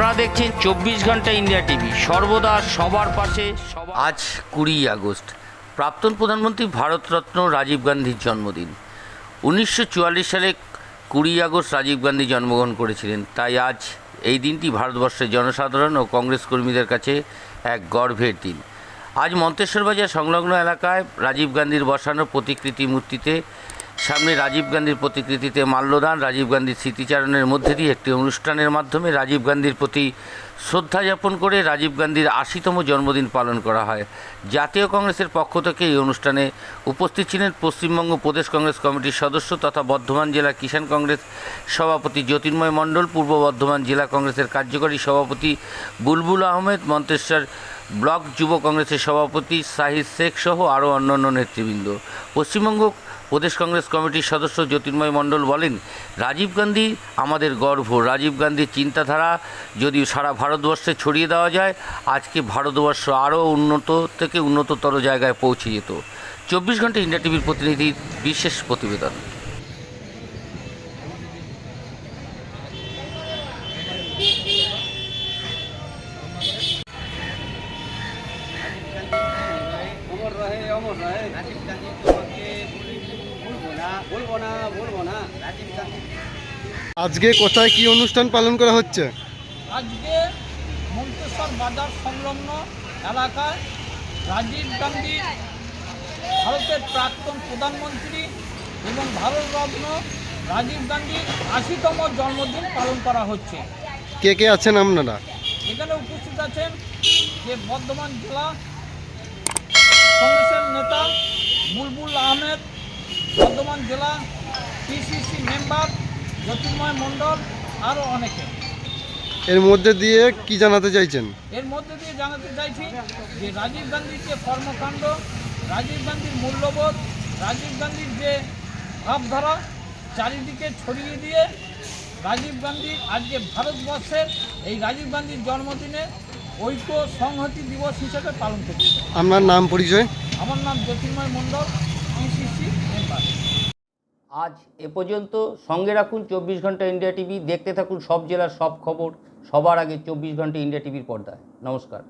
আপনারা দেখছেন চব্বিশ ঘণ্টা ইন্ডিয়া টিভি। সর্বদা সবার পাশে আজ কুড়ি আগস্ট। প্রাক্তন প্রধানমন্ত্রী ভারতরত্ন রাজীব গান্ধীর জন্মদিন। উনিশশো চুয়াল্লিশ সালে কুড়ি আগস্ট রাজীব গান্ধী জন্মগ্রহণ করেছিলেন। তাই আজ এই দিনটি ভারতবর্ষের জনসাধারণ ও কংগ্রেস কর্মীদের কাছে এক গর্বের দিন। আজ মন্তেশ্বর বাজার সংলগ্ন এলাকায় রাজীব গান্ধীর বসানো প্রতিকৃতি মূর্তিতে সামনে রাজীব গান্ধীর প্রতিকৃতিতে মাল্যদান, রাজীব গান্ধীর স্মৃতিচারণের মধ্যে দিয়ে একটি অনুষ্ঠানের মাধ্যমে রাজীব গান্ধীর প্রতি শ্রদ্ধা যাপন করে রাজীব গান্ধীর আশিতম জন্মদিন পালন করা হয়। জাতীয় কংগ্রেসের পক্ষ থেকে এই অনুষ্ঠানে উপস্থিত ছিলেন পশ্চিমবঙ্গ প্রদেশ কংগ্রেস কমিটির সদস্য তথা বর্ধমান জেলা কিষাণ কংগ্রেস সভাপতি জ্যোতির্ময় মণ্ডল, পূর্ব বর্ধমান জেলা কংগ্রেসের কার্যকরী সভাপতি বুলবুল আহমেদ, মন্তেশ্বর ব্লক যুব কংগ্রেসের সভাপতি সাহিদ শেখ সহ আরও অন্যান্য নেতৃবৃন্দ। পশ্চিমবঙ্গ প্রদেশ কংগ্রেস কমিটির সদস্য জ্যোতির্ময় মণ্ডল বলেন, রাজীব গান্ধী আমাদের গর্ব রাজীব গান্ধীর চিন্তাধারা যদি সারা ভারতবর্ষে ছড়িয়ে দেওয়া যায়, আজকে ভারতবর্ষ আরও উন্নত থেকে উন্নততর জায়গায় পৌঁছে যেত। চব্বিশ ঘণ্টা ইন্ডিয়া টিভির প্রতিনিধির বিশেষ প্রতিবেদন। অমর রহে অমর রহে। রাজীব গান্ধী তোমাকে ভুলবো না বলব না বলব না। রাজীব গান্ধী। আজকে কোথায় কি অনুষ্ঠান পালন করা হচ্ছে? আজকে মন্তেশ্বর বাজার সংলগ্ন এলাকায় রাজীব গান্ধী ভারতের প্রাক্তন প্রধানমন্ত্রী এবং ভারতরত্ন রাজীব গান্ধীর আশিতম জন্মদিন পালন করা হচ্ছে। কে কে আছেন আপনারা? এখানে উপস্থিত আছেন যে বর্ধমান জেলা কংগ্রেসের নেতা বুলবুল আহমেদ বর্ধমান জেলা পিসিসি মেম্বার জ্যোতির্ময় মণ্ডল আরও অনেকে। এর মধ্যে দিয়ে কি জানাতে চাইছেন? এর মধ্যে দিয়ে জানাতে চাইছি যে রাজীব গান্ধীর যে কর্মকাণ্ড রাজীব গান্ধীর মূল্যবোধ রাজীব গান্ধীর যে ভাবধারা চারিদিকে ছড়িয়ে দিয়ে রাজীব গান্ধী আজকে ভারতবর্ষের এই রাজীব গান্ধীর জন্মদিনে ঐক্য সংহতি দিবস হিসেবে পালন করছে আপনার নাম পরিচয়? আমার নাম জ্যোতির্ময় মণ্ডল মেম্বার আজ এ পর্যন্ত সঙ্গে রাখুন চব্বিশ ঘণ্টা ইন্ডিয়া টিভি দেখতে থাকুন সব জেলার সব খবর সবার আগে চব্বিশ ঘণ্টা ইন্ডিয়া টিভির পর্দায়। নমস্কার।